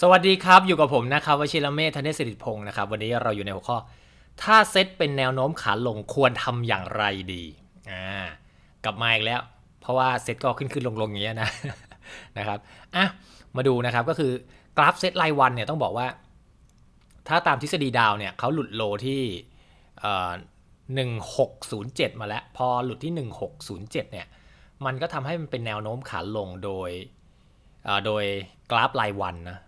สวัสดีครับ อยู่กับผมนะครับวชิรเมธธเนศสิริพงศ์นะครับ วันนี้เราอยู่ในหัวข้อ ถ้าเซตเป็นแนวโน้มขาลงควรทำอย่างไรดีอ่ากลับมาอีกแล้ว เพราะว่าเซตก็ขึ้นขึ้นลงลงอย่างเงี้ยนะนะครับอะมาดูนะครับก็คือกราฟเซตรายวันเนี่ยต้องบอกว่า ถ้าตามทฤษฎีดาวเนี่ยเขาหลุดโลที่หนึ่งหกศูนย์เจ็ดมาแล้ว พอหลุดที่หนึ่งหกศูนย์เจ็ดเนี่ยมันก็ทำให้มันเป็นแนวโน้มขาลงโดยโดยกราฟรายวันนะ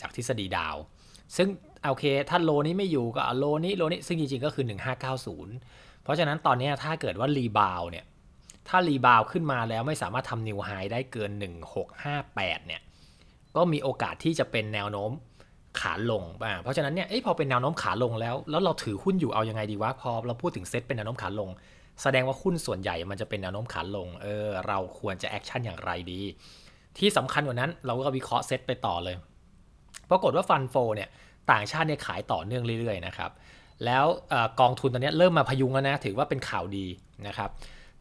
จากทฤษฎีดาว ซึ่งโอเค ถ้าโลนี้ไม่อยู่ก็เอาโลนี้โลนี้ซึ่งจริงๆก็คือ 1590 เพราะฉะนั้นตอนนี้ถ้าเกิดว่ารีบาวเนี่ยถ้ารีบาวขึ้นมาแล้วไม่สามารถทำนิวไฮได้เกิน 1658 เนี่ยก็มีโอกาสที่จะเป็นแนวโน้มขาลงอ่าเพราะฉะนั้นเนี่ยอพอเป็นแนวโน้มขาลงแล้ว แล้วเราถือหุ้นอยู่เอายังไงดีวะ พอเราพูดถึงเซตเป็นแนวโน้มขาลง แสดงว่าหุ้นส่วนใหญ่มันจะเป็นแนวโน้มขาลง เออ เราควรจะแอคชั่นอย่างไรดี ที่สำคัญกว่านั้นเราก็วิเคราะห์เซตไปต่อเลย ปรากฏว่าฟันโฟเนี่ยต่างชาติเนี่ยขายต่อเนื่องเรื่อยๆนะครับแล้วอกองทุนตอนนี้เริ่มมาพยุงแล้วนะถือว่าเป็นข่าวดีนะครับ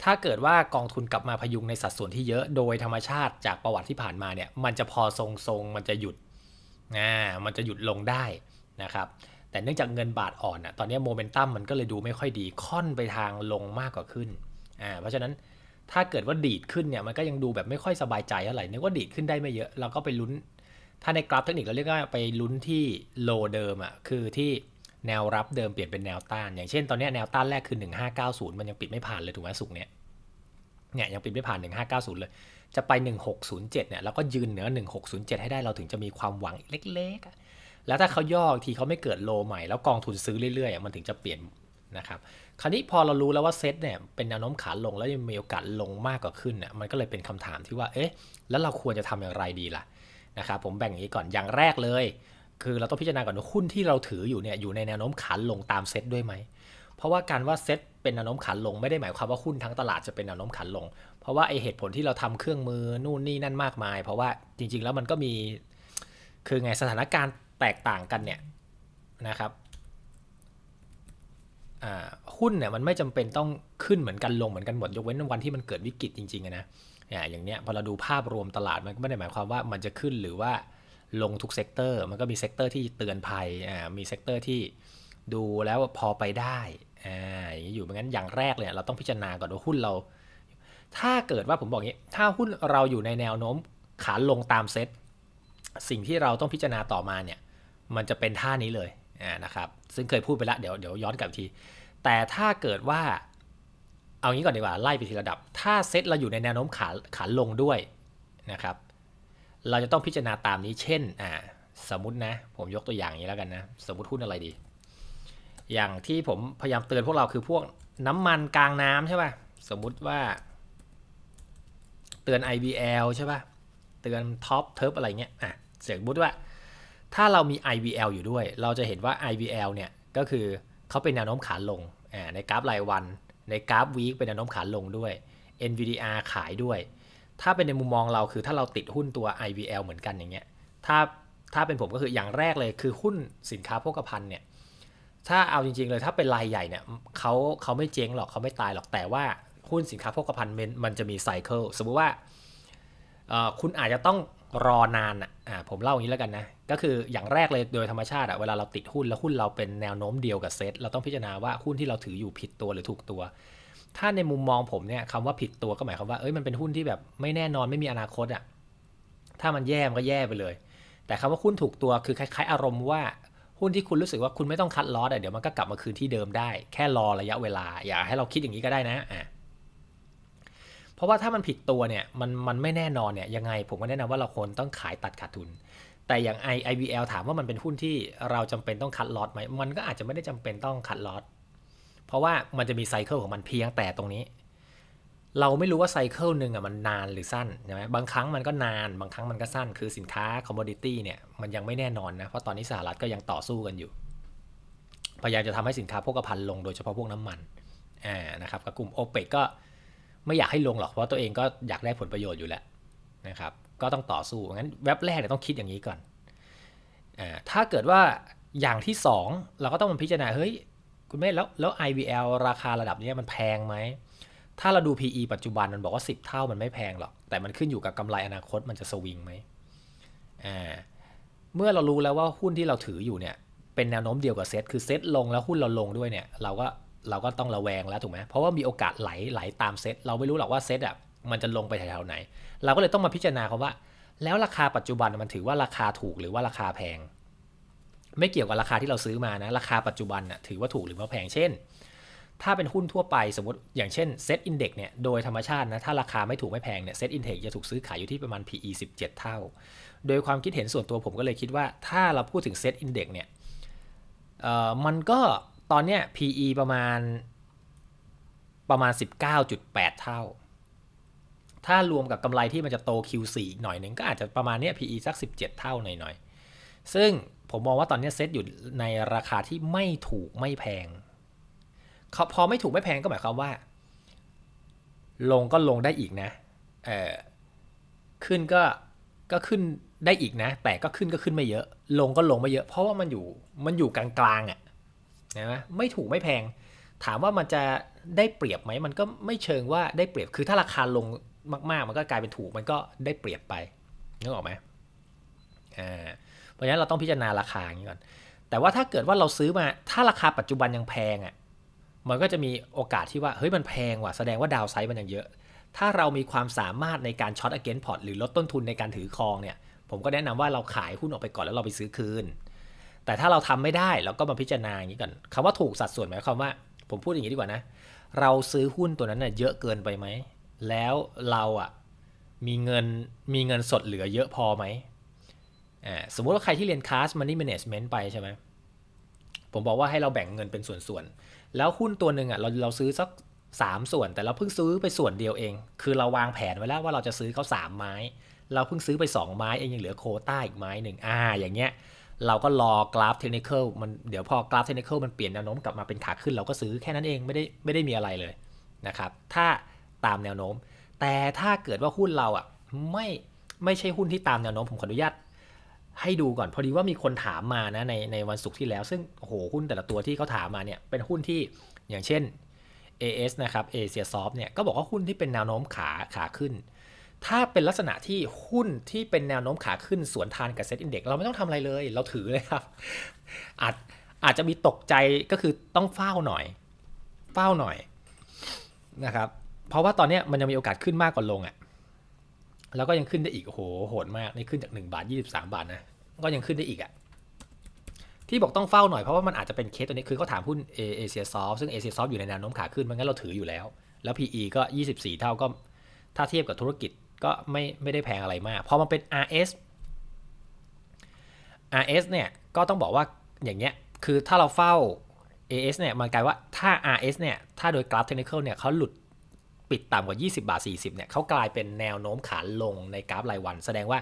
ถ้าเกิดว่ากองทุนกลับมาพยุงในสัดส่วนที่เยอะโดยธรรมชาติจากประวัติที่ผ่านมาเนี่ยมันจะพอทรงๆมันจะหยุดอ่ามันจะหยุดลงได้นะครับแต่เนื่องจากเงินบาทอ่อนอะตอนนี้โมเมนตัมมันก็เลยดูไม่ค่อยดีค่อนไปทางลงมากกว่าขึ้นอ่าเพราะฉะนั้นถ้าเกิดว่าดีดขึ้นเนี่ยมันก็ยังดูแบบไม่ค่อยสบายใจเท่าไหร่นึกว่าดีดขึ้นได้ไม่เยอะเราก็ไปลุ้น ถ้าในกราฟเทคนิคเราเรียกว่าไปลุ้นที่โลเดิมอะคือที่แนวรับเดิมเปลี่ยนเป็นแนวต้าน อย่างเช่นตอนนี้แนวต้านแรกคือ 1590 มันยังปิดไม่ผ่านเลยถูกไหมสุกเนี่ยเนี่ยยังปิดไม่ผ่าน 1590 เลย จะไป 1607 เนี่ยแล้วก็ยืนเหนือ 1607 ให้ได้เราถึงจะมีความหวังเล็กๆ แล้วถ้าเขาย่ออีกทีเขาไม่เกิดโลใหม่แล้วกองทุนซื้อเรื่อยๆ มันถึงจะเปลี่ยนนะครับ คราวนี้พอเรารู้แล้วว่าเซตเนี่ยเป็นแนวโน้มขาลงแล้วยังมีโอกาสลงมากกว่าขึ้นเนี่ยมันก็เลยเป็นคำถามที่ว่าเอ๊ะแล้วเราควรจะทำอย่างไรดีล่ะ นะครับผมแบ่งอย่างนี้ก่อนอย่างแรกเลย คือเราต้องพิจารณาก่อนว่าหุ้นที่เราถืออยู่เนี่ยอยู่ในแนวโน้มขาลงตามเซ็ตด้วยไหมเพราะว่าการว่าเซ็ตเป็นแนวโน้มขาลงไม่ได้หมายความว่าหุ้นทั้งตลาดจะเป็นแนวโน้มขาลง เพราะว่าไอเหตุผลที่เราทำเครื่องมือนู่นนี่นั่นมากมาย เพราะว่าจริง ๆ แล้วมันก็มีคือไงสถานการณ์แตกต่างกันเนี่ยนะครับหุ้นเนี่ยมันไม่จำเป็นต้องขึ้นเหมือนกันลงเหมือนกันหมดยกเว้นวันที่มันเกิดวิกฤตจริงๆนะ อ่าอย่างเนี้ยพอเราดูภาพรวมตลาดมันก็ไม่ได้หมายความว่ามันจะขึ้นหรือว่าลงทุกเซกเตอร์ มันก็มีเซกเตอร์ที่เตือนภัยอ่ามีเซกเตอร์ที่ดูแล้วพอไปได้อ่าอย่างนี้อยู่เพราะงั้นอย่างแรกเลยเราต้องพิจารณาก่อนว่าหุ้นเรา ถ้าเกิดว่าผมบอกงี้ ถ้าหุ้นเราอยู่ในแนวโน้มขาลงตามเซตสิ่งที่เราต้องพิจารณาต่อมาเนี่ยมันจะเป็นท่านี้เลยอ่านะครับซึ่งเคยพูดไปแล้วเดี๋ยวเดี๋ยวย้อนกลับที แต่ถ้าเกิดว่า เอางี้ก่อนดีกว่าไล่ไปทีระดับ ถ้าเซตเราอยู่ในแนวโน้มขาขาลงด้วยนะครับ เราจะต้องพิจารณาตามนี้เช่นอ่าสมมตินะ ผมยกตัวอย่างอย่างนี้แล้วกันนะ สมมติหุ้นอะไรดี อย่างที่ผมพยายามเตือนพวกเราคือพวกน้ำมันกลางน้ำใช่ป่ะสมมุติว่า เตือน IVL ใช่ป่ะเตือนท็อปเทิร์อะไรเงี้ยอะเสียงบุตว่า ถ้าเรามี IVL อยู่ด้วย เราจะเห็นว่า IVL เนี่ยก็คือเขาเป็นแนวโน้มขาลงอ่าในกราฟรายวัน ในกราฟวีคเป็นแนวโน้มขาลงด้วย NVDR ขายด้วย ถ้าเป็นในมุมมองเราคือถ้าเราติดหุ้นตัว IVL เหมือนกันอย่างเงี้ยถ้าถ้าเป็นผมก็คืออย่างแรกเลยคือหุ้นสินค้าโภคภัณฑ์เนี่ยถ้าเอาจริงๆเลยถ้าเป็นรายใหญ่เนี่ยเขาเขาไม่เจ๊งหรอกเขาไม่ตายหรอกแต่ว่าหุ้นสินค้าโภคภัณฑ์มันมันจะมีไซเคิลสมมุติว่า คุณอาจจะต้องรอนานอะผมเล่าอย่างนี้แล้วกันนะ ก็คืออย่างแรกเลยโดยธรรมชาติอะเวลาเราติดหุ้นแล้วหุ้นเราเป็นแนวโน้มเดียวกับเซ็ตเราต้องพิจารณาว่าหุ้นที่เราถืออยู่ผิดตัวหรือถูกตัว ถ้าในมุมมองผมเนี่ยคำว่าผิดตัวก็หมายความว่าเอ้ยมันเป็นหุ้นที่แบบไม่แน่นอนไม่มีอนาคตอะถ้ามันแย่มันก็แย่ไปเลย แต่คำว่าหุ้นถูกตัวคือคล้ายๆ อารมณ์ว่าหุ้นที่คุณรู้สึกว่าคุณไม่ต้องคัดลอสอะเดี๋ยวมันก็กลับมาคืนที่เดิมได้ แค่รอระยะเวลา อย่าให้เราคิดอย่างนี้ก็ได้นะอะ ราะว่าถ้ามันผิดตัวเนี่ยมันมันไม่แน่นอนเนี่ยยังไงผมก็แนะนำว่าเราควรต้องขายตัดขาดทุน แต่อย่าง I IVL ถามว่ามันเป็นหุ้นที่เราจำเป็นต้องคัดลอสไหมมันก็อาจจะไม่ได้จำเป็นต้องคัดลอสเพราะว่ามันจะมีไซเคิลของมันเพียงแต่ตรงนี้ เราไม่รู้ว่าไซเคิลหนึ่งอะมันนานหรือสั้นใช่ไหมบางครั้งมันก็นานบางครั้งมันก็สั้น คือสินค้าคอมมอดิตี้เนี่ยมันยังไม่แน่นอนนะเพราะตอนนี้สหรัฐก็ยังต่อสู้กันอยู่ พยายามจะทำให้สินค้าโภคภัณฑ์ลงโดยเฉพาะพวกน้ำมันอ่านะครับกับกลุ่มโอเปกก็ ไม่อยากให้ลงหรอกเพราะตัวเองก็อยากได้ผลประโยชน์อยู่แล้วนะครับ ก็ต้องต่อสู้งั้นแว็บแรกเนี่ยต้องคิดอย่างนี้ก่อนอถ้าเกิดว่าอย่างที่ 2 เราก็ต้องมาพิจารณาเฮ้ยคุณแม่แล้วแล้ว IVL ราคาระดับนี้มันแพงไหมถ้าเราดู PE ปัจจุบันมันบอกว่า 10 เท่ามันไม่แพงหรอก แต่มันขึ้นอยู่กับกำไรอนาคตมันจะสวิงไหมอ่าเมื่อเรารู้แล้วว่าหุ้นที่เราถืออยู่เนี่ยเป็นแนวโน้มเดียวกับเซ็ตคือเซ็ตลงแล้วหุ้นเราลงด้วยเนี่ยเราก็ เราก็ต้องระแวงแล้วถูกไหมเพราะว่ามีโอกาสไหลไหลตามเซ็ตเราไม่รู้หรอกว่าเซ็ตอะมันจะลงไปแถวๆไหน เราก็เลยต้องมาพิจารณาครับว่า แล้วราคาปัจจุบันมันถือว่าราคาถูกหรือว่าราคาแพง ไม่เกี่ยวกับราคาที่เราซื้อมานะ ราคาปัจจุบันน่ะถือว่าถูกหรือว่าแพงเช่น ถ้าเป็นหุ้นทั่วไปสมมติอย่างเช่นเซ็ตอินเด็กเนี่ยโดยธรรมชาตินะถ้าราคาไม่ถูกไม่แพงเนี่ยเซ็ตอินเด็กจะถูกซื้อขายอยู่ที่ประมาณ PE 17 เท่า โดยความคิดเห็นส่วนตัวผมก็เลยคิดว่า ถ้าเราพูดถึงเซ็ตอินเด็กเนี่ยเอ่อมันก็ ตอนเนี้ย PE ประมาณประมาณ 19.8 เท่า ถ้ารวมกับกำไรที่มันจะโต Q4 อีกหน่อยหนึ่งก็อาจจะประมาณเนี้ย PE สัก 17 เท่าหน่อยๆ ซึ่งผมมองว่าตอนนี้เซ็ตอยู่ในราคาที่ไม่ถูกไม่แพงเขาพอไม่ถูกไม่แพงก็หมายความว่า ลงก็ลงได้อีกนะ เออขึ้นก็ก็ขึ้นได้อีกนะ แต่ก็ขึ้นก็ขึ้นไม่เยอะ ลงก็ลงไม่เยอะ เพราะว่ามันอยู่มันอยู่กลางๆอะ่ะ นะไม่ถูกไม่แพง ถามว่ามันจะได้เปรียบไหมมันก็ไม่เชิงว่าได้เปรียบคือถ้าราคาลงมาก ๆ มันก็กลายเป็นถูกมันก็ได้เปรียบไปนึกออกไหมอ่าเพราะฉะนั้นเราต้องพิจารณาราคาอย่างนี้ก่อนแต่ว่าถ้าเกิดว่าเราซื้อมาถ้าราคาปัจจุบันยังแพงอะ่ะมันก็จะมีโอกาสที่ว่าเฮ้ยมันแพงว่ะแสดงว่าดาวไซด์มันยังเยอะ ถ้าเรามีความสามารถในการช็อตอเกนพอร์ตหรือลดต้นทุนในการถือครองเนี่ยผมก็แนะนำว่าเราขายหุ้นออกไปก่อนแล้วเราไปซื้อคืน แต่ถ้าเราทำไม่ได้เราก็มาพิจารณาอย่างนี้ก่อนคำว่าถูกสัดส่วนหมายความว่า ผมพูดอย่างนี้ดีกว่านะ เราซื้อหุ้นตัวนั้นเน่ยเยอะเกินไปไหม แล้วเราอะมีเงินมีเงินสดเหลือเยอะพอไหมอ่าสมมติว่าใครที่เรียนคลาส Money Management ไปใช่ไหมผมบอกว่าให้เราแบ่งเงินเป็นส่วนๆ แล้วหุ้นตัวหนึ่งอะเราเราซื้อสักสามส่วน แต่เราเพิ่งซื้อไปส่วนเดียวเอง คือเราวางแผนไว้แล้วว่าเราจะซื้อเขาสามไม้ เราเพิ่งซื้อไปสองไม้เองยังเหลือโคต้าอีกไม้หนึ่งอ่าอย่างเงี้ย เราก็รอกราฟเทคนิคมันเดี๋ยวพอกราฟเทคนิคมันเปลี่ยนแนวโน้มกลับมาเป็นขาขึ้นเราก็ซื้อแค่นั้นเองไม่ได้ไม่ได้มีอะไรเลยนะครับ ถ้าตามแนวโน้ม แต่ถ้าเกิดว่าหุ้นเราอะไม่ไม่ใช่หุ้นที่ตามแนวโน้มผมขออนุญาตให้ดูก่อนพอดีว่ามีคนถามมานะในในวันศุกร์ที่แล้ว ซึ่งโอ้โหหุ้นแต่ละตัวที่เขาถามมาเนี่ยเป็นหุ้นที่อย่างเช่น AS นะครับเอเชียซอฟเนี่ยก็บอกว่าหุ้นที่เป็นแนวโน้มขาขาขึ้น ถ้าเป็นลักษณะที่หุ้นที่เป็นแนวโน้มขาขึ้นสวนทานกับเซ็ตอินเด็กเราไม่ต้องทำอะไรเลย เราถือเลยครับ อาจอาจจะมีตกใจก็คือต้องเฝ้าหน่อย เฝ้าหน่อยนะครับ เพราะว่าตอนนี้มันยังมีโอกาสขึ้นมากกว่าลงอะ่ะแล้วก็ยังขึ้นได้อีกโอ้โหโหดมากนี่ขึ้นจาก 1 บาท 23 บาทนะก็ยังขึ้นได้อีกอะ่ะที่บอกต้องเฝ้าหน่อยเพราะว่ามันอาจจะเป็นเคสตัวนี้คือเขาถามหุ้นเอเชียซอฟซึ่งเอเชียซอฟอยู่ในแนวโน้มขาขึ้นมันงั้นเราถืออยู่แล้ว แล้ว PE ก็ 24 เท่าก็ถ้าเทียบกับธุรกิจ ก็ไม่ไม่ได้แพงอะไรมาก พอมันเป็น RS RS เนี่ยก็ต้องบอกว่าอย่างเงี้ยคือถ้าเราเฝ้า AS เนี่ยมันกลายว่าถ้า RS เนี่ยถ้าโดยกราฟเทคนิคเนี่ยเขาหลุดปิดต่ำกว่า 20 บาท 40เนี่ยเขากลายเป็นแนวโน้มขาลงในกราฟรายวัน แสดงว่า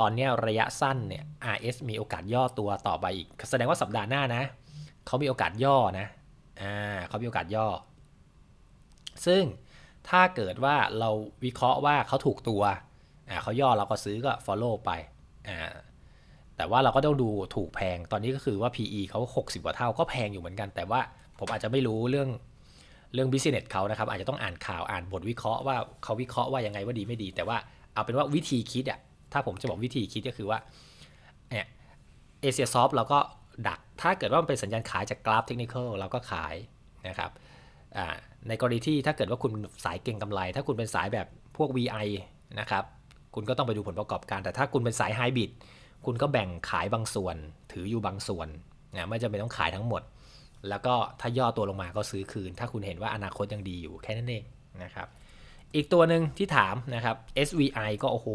ตอนนี้ระยะสั้นเนี่ย RS มีโอกาสย่อตัวต่อไปอีก แสดงว่าสัปดาห์หน้านะเขามีโอกาสย่อนะอ่าเขามีโอกาสย่อ ซึ่ง ถ้าเกิดว่าเราวิเคราะห์ว่าเขาถูกตัวอ่าเขาย่อเราก็ซื้อก็ follow ไปอ่าแต่ว่าเราก็ต้องดูถูกแพงตอนนี้ก็คือว่า PE เขา 60 กว่าเท่าก็แพงอยู่เหมือนกัน แต่ว่าผมอาจจะไม่รู้เรื่องเรื่อง business เขานะครับ อาจจะต้องอ่านข่าวอ่านบทวิเคราะห์ว่าเขาวิเคราะห์ว่ายังไงว่าดีไม่ดี แต่ว่าเอาเป็นว่าวิธีคิดอะถ้าผมจะบอกวิธีคิดก็คือว่าเนี่ยเอเชียซอฟเราก็ดักถ้าเกิดว่ามันเป็นสัญญาณขายจากกราฟเทคนิคเราก็ขายนะครับ ในกรณีที่ถ้าเกิดว่าคุณสายเก่งกำไร ถ้าคุณเป็นสายแบบพวก VI นะครับ คุณก็ต้องไปดูผลประกอบการ แต่ถ้าคุณเป็นสายไฮบริดคุณก็แบ่งขายบางส่วน ถืออยู่บางส่วนนะไม่จำเป็นต้องขายทั้งหมด แล้วก็ถ้าย่อตัวลงมาก็ซื้อคืน ถ้าคุณเห็นว่าอนาคตยังดีอยู่แค่นั้นเองนะครับ อีกตัวหนึ่งที่ถามนะครับ SVI ก็โอ้โห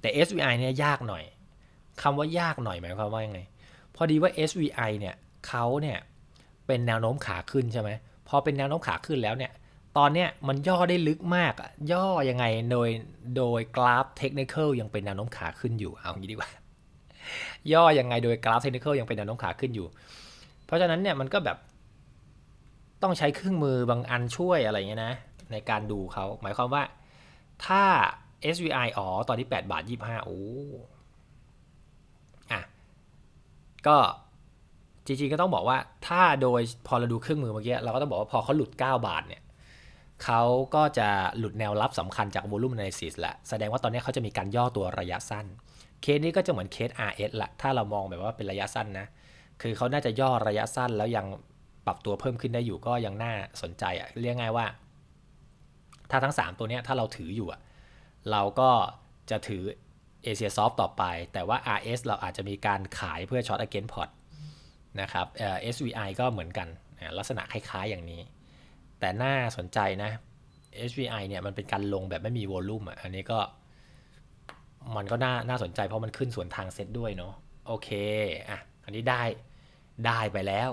แต่ SVI เนี่ยยากหน่อยคำว่ายากหน่อยหมายความว่ายังไง พอดีว่า SVI เนี่ยเขาเนี่ย เป็นแนวโน้มขาขึ้นใช่ไหมพอเป็นแนวโน้มขาขึ้นแล้วเนี่ยตอนเนี้ยมันย่อได้ลึกมากอะย่อยังไงโดยโดยกราฟเทคนิคยังเป็นแนวโน้มขาขึ้นอยู่เอางี้ดีกว่า ย่อยังไงโดยกราฟเทคนิคยังเป็นแนวโน้มขาขึ้นอยู่ เพราะฉะนั้นเนี่ยมันก็แบบต้องใช้เครื่องมือบางอันช่วยอะไรเงี้ยนะ ในการดูเขาหมายความว่าถ้า SVI อ๋อตอนนี้8บาท25โอ้อะก็ จริงๆก็ต้องบอกว่าถ้าโดยพอเราดูเครื่องมือเมื่อกี้เราก็ต้องบอกว่าพอเขาหลุด 9 บาทเนี่ยเขาก็จะหลุดแนวรับสำคัญจาก volume analysis แหละแสดงว่าตอนนี้เขาจะมีการย่อตัวระยะสั้น เคสนี้ก็จะเหมือนเคส RS ละถ้าเรามองแบบว่าเป็นระยะสั้นนะ คือเขาน่าจะย่อระยะสั้นแล้วยังปรับตัวเพิ่มขึ้นได้อยู่ก็ยังน่าสนใจอะเรียกง่ายว่า ถ้าทั้ง 3 ตัวนี้ถ้าเราถืออยู่อะเราก็จะถือ Asia Soft ต่อไป แต่ว่า RS เราอาจจะมีการขายเพื่อ Short Against Port น นะครับ SVI ก็เหมือนกันลักษณะคล้ายๆอย่างนี้ แต่น่าสนใจนะ SVI เนี่ยมันเป็นการลงแบบไม่มีวอลลุ่มอะอันนี้ก็มันก็น่าน่าสนใจเพราะมันขึ้นสวนทางเซ็ตด้วยเนาะโอเคอะอันนี้ได้ได้ไปแล้ว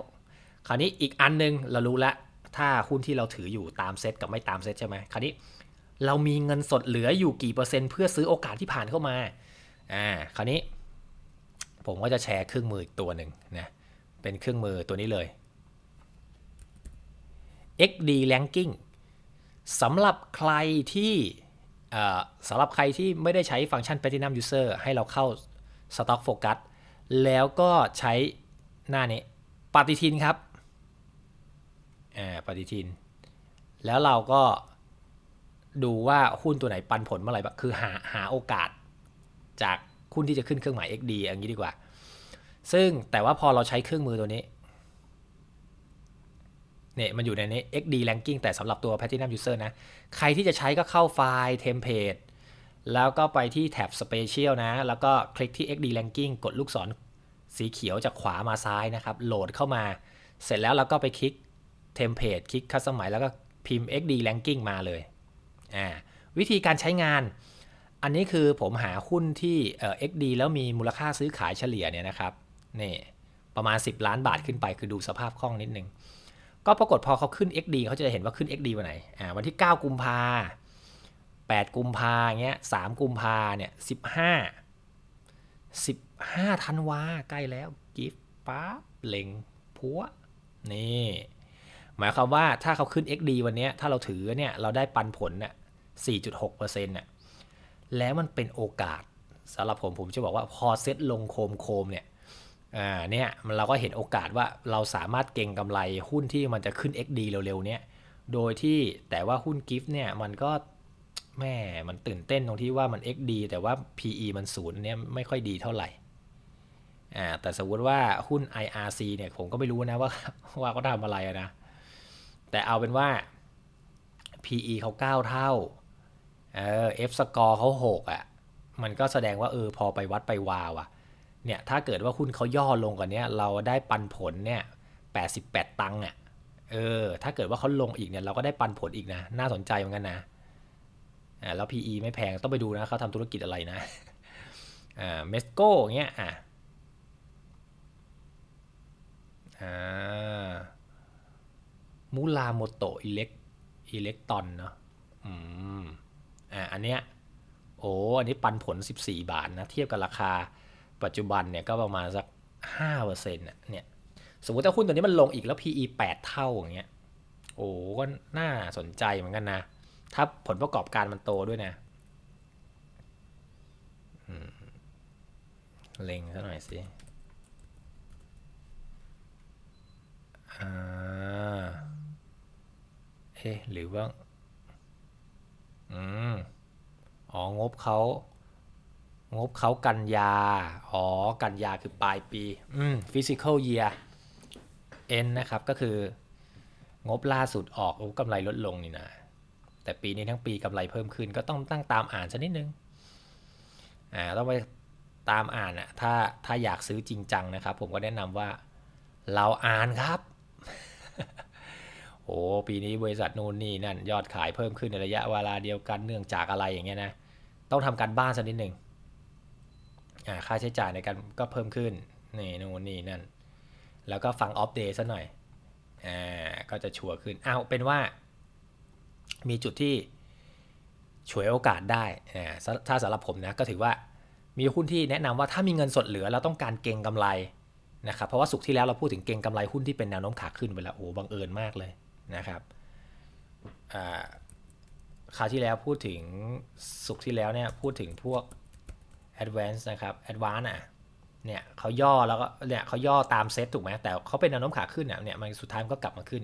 คราวนี้อีกอันหนึงเรารู้ล้วถ้าหุ้นที่เราถืออยู่ตามเซ็ตกับไม่ตามเซ็ตใช่ไหมคราวนี้เรามีเงินสดเหลืออยู่กี่เปอร์เซ็นต์เพื่อซื้อโอกาสที่ผ่านเข้ามาอ่าคราวนี้ ผมก็จะแชร์เครื่องมืออีกตัวหนึ่งนะ เป็นเครื่องมือตัวนี้เลย XD Ranking สำหรับใครที่สำหรับใครที่ไม่ได้ใช้ฟังก์ชัน Platinum User ให้เราเข้า Stock Focus แล้วก็ใช้หน้านี้ปฏิทินครับปฏิทิน แล้วเราก็ดูว่าหุ้นตัวไหนปันผลเมื่อไหร่คือหาหาโอกาสจากหุ้นที่จะขึ้นเครื่องหมาย XD อย่างนี้ดีกว่า ซึ่งแต่ว่าพอเราใช้เครื่องมือตัวนี้เนี่ยมันอยู่ในนี้ XD ranking แต่สำหรับตัว Platinum User นะ ใครที่จะใช้ก็เข้าไฟล์ Template แล้วก็ไปที่แท็บ Special นะ แล้วก็คลิกที่ XD ranking กดลูกศรสีเขียวจากขวามาซ้ายนะครับ โหลดเข้ามา เสร็จแล้วเราก็ไปคลิก Template คลิก Customize แล้วก็พิมพ์ XD ranking มาเลย อ่า วิธีการใช้งาน อันนี้คือผมหาหุ้นที่เอ่อ XD แล้วมีมูลค่าซื้อขายเฉลี่ยเนี่ยนะครับ นี่ประมาณ 10 ล้านบาทขึ้นไปคือดูสภาพคล่องนิดนึง ก็ปรากฏพอเขาขึ้น XD เขาจะเห็นว่าขึ้น XD วันไหนอ่าวันที่ 9 กุมภา8กุมภาเงี้ย3กุมภาเนี่ย15 15ธันวาใกล้แล้วกิฟปั๊บเล็งพัวนี่หมายความว่าถ้าเขาขึ้น XD วันเนี้ยถ้าเราถือเนี่ยเราได้ปันผลเนี่ย4.6%น่ะแล้วมันเป็นโอกาสสำหรับผมผมจะบอกว่าพอเซ็ตลงโคมโคมเนี่ย อ่าเนี่ยมันเราก็เห็นโอกาสว่าเราสามารถเก็งกำไรหุ้นที่มันจะขึ้น XD เร็วๆ เนี่ย โดยที่แต่ว่าหุ้นกิฟต์เนี่ยมันก็แม่มันตื่นเต้นตรงที่ว่ามัน XD แต่ว่า PE มันศูนย์เนี่ยไม่ค่อยดีเท่าไหร่อ่าแต่สมมติว่าหุ้น IRC เนี่ยผมก็ไม่รู้นะว่า ว่าเขาทำอะไรอะนะ แต่เอาเป็นว่า PE เขา 9 เท่า เออ F score เขา 6อะ มันก็แสดงว่าเออพอไปวัดไปวาวอะ เนี่ยถ้าเกิดว่าหุ้นเขาย่อลงกว่านี้เราได้ปันผลเนี่ย88ตังค์อะเออถ้าเกิดว่าเขาลงอีกเนี่ยเราก็ได้ปันผลอีกนะ น่าสนใจเหมือนกันนะอ่าแล้ว PE ไม่แพงต้องไปดูนะเขาทำธุรกิจอะไรนะอ่าเมสโก้เงี้ยอะอ่ามูลาโมโตอิเล็กอิเล็กตอนเนาะอืมอ่าอันเนี้ยโอ้อันนี้ปันผล 14 บาทนะ เทียบกับราคา ปัจจุบันเนี่ยก็ประมาณสัก5%เปอร์เซ็นต์เนี่ยสมมติถ้าหุ้นตัวนี้มันลงอีกแล้ว PE 8 เท่าอย่างเงี้ยโอ้ก็น่าสนใจเหมือนกันนะ ถ้าผลประกอบการมันโตด้วยนะเล็งซะหน่อยสิอ่าเอ๊ะหรือว่า อืม อ๋อ งบเขา งบเขากันยา อ๋อ กันยาคือปลายปีอืม physical year end นะครับก็คืองบล่าสุดออกโอ้กำไรลดลงนี่นะ แต่ปีนี้ทั้งปีกำไรเพิ่มขึ้น ก็ต้องตั้งตามอ่านสักนิดนึง อ่า ต้องไปตามอ่านอะถ้าถ้าอยากซื้อจริงจังนะครับ ผมก็แนะนำว่าเราอ่านครับ โอ้ปีนี้บริษัทนู่นนี่นั่นยอดขายเพิ่มขึ้นในระยะเวลาเดียวกันเนื่องจากอะไรอย่างเงี้ยนะ ต้องทำการบ้านสักนิดหนึ่งอ่า ค่าใช้จ่ายในการก็เพิ่มขึ้นนี่นู่นนี่นั่น แล้วก็ฟังออฟเดย์ซะหน่อยอ่าก็จะชัวร์ขึ้นเอาเป็นว่า มีจุดที่ฉวยโอกาสได้อ่าถ้าสำหรับผมนะก็ถือว่ามีหุ้นที่แนะนำว่าถ้ามีเงินสดเหลือแล้วต้องการเก็งกำไรนะครับเพราะว่าสุกที่แล้วเราพูดถึงเก็งกำไรหุ้นที่เป็นแนวโน้มขาขึ้นไปแล้วโอ้บังเอิญมากเลยนะครับอ่าคราวที่แล้วพูดถึงสุกที่แล้วเนี่ยพูดถึงพวก advance นะครับ advance อะเนี่ยเขาย่อแล้วก็เนี่ยเขาย่อตามเซตถูกไหมแต่เขาเป็นแนวโน้มขาขึ้นอะเนี่ยมันสุดท้ายมันก็กลับมาขึ้น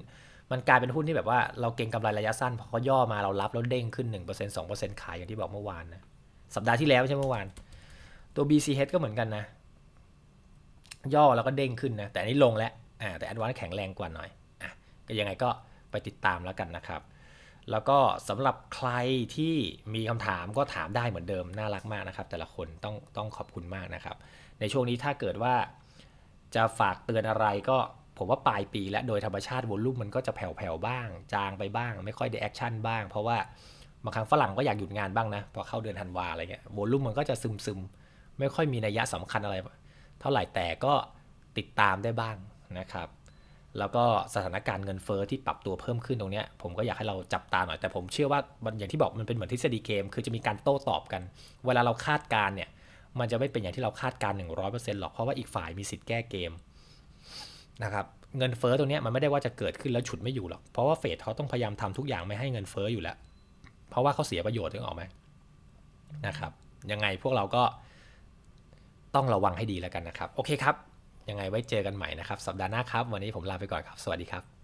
มันกลายเป็นหุ้นที่แบบว่าเราเก็งกำไรระยะสั้นพอเขาย่อมาเรารับแล้วเด้งขึ้น 1% 2%ขายอย่างที่บอกเมื่อวานนะสัปดาห์ที่แล้วไม่ใช่เมื่อวาน ตัว BCH ก็เหมือนกันนะ ย่อแล้วก็เด้งขึ้นนะแต่อันนี้ลงแล้วอ่าแต่ Advance แข็งแรงกว่าหน่อยอะก็ยังไงก็ไปติดตามแล้วกันนะครับ แล้วก็สำหรับใครที่มีคำถามก็ถามได้เหมือนเดิมน่ารักมากนะครับ แต่ละคนต้องต้องขอบคุณมากนะครับ ในช่วงนี้ถ้าเกิดว่าจะฝากเตือนอะไรก็ผมว่าปลายปีและโดยธรรมชาติวอลลุ่มมันก็จะแผ่วๆบ้าง จางไปบ้าง ไม่ค่อยได้แอคชั่นบ้าง เพราะว่าบางครั้งฝรั่งก็อยากหยุดงานบ้างนะพอเข้าเดือนธันวาอะไรเงี้ยวอลลุ่มมันก็จะซึมๆ ไม่ค่อยมีนัยยะสำคัญอะไร เท่าไหร่แต่ก็ติดตามได้บ้างนะครับ แล้วก็สถานการณ์เงินเฟอ้อที่ปรับตัวเพิ่มขึ้นตรงนี้ผมก็อยากให้เราจับตาหน่อยแต่ผมเชื่อว่ามันอย่างที่บอกมันเป็นเหมือนทฤษฎีเกม คือจะมีการโต้ตอบกัน เวลาเราคาดการณ์เนี่ย มันจะไม่เป็นอย่างที่เราคาดการณ์100%หรอกเพราะว่าอีกฝ่ายมีสิทธิ์แก้เกมนะครับเงินเฟอ้อตรงนี้มันไม่ได้ว่าจะเกิดขึ้นแล้วฉุดไม่อยู่หรอกเพราะว่าเฟดเขาต้องพยายามทำทุกอย่างไม่ให้เงินเฟอ้ออยู่แล้ว เพราะว่าเขาเสียประโยชน์ถึงออกไหมนะครับยังไงพวกเราก็ต้องระวังให้ดีแล้วกันนะครับ โอเคครับ ยังไงไว้เจอกันใหม่นะครับ สัปดาห์หน้าครับ วันนี้ผมลาไปก่อนครับ สวัสดีครับ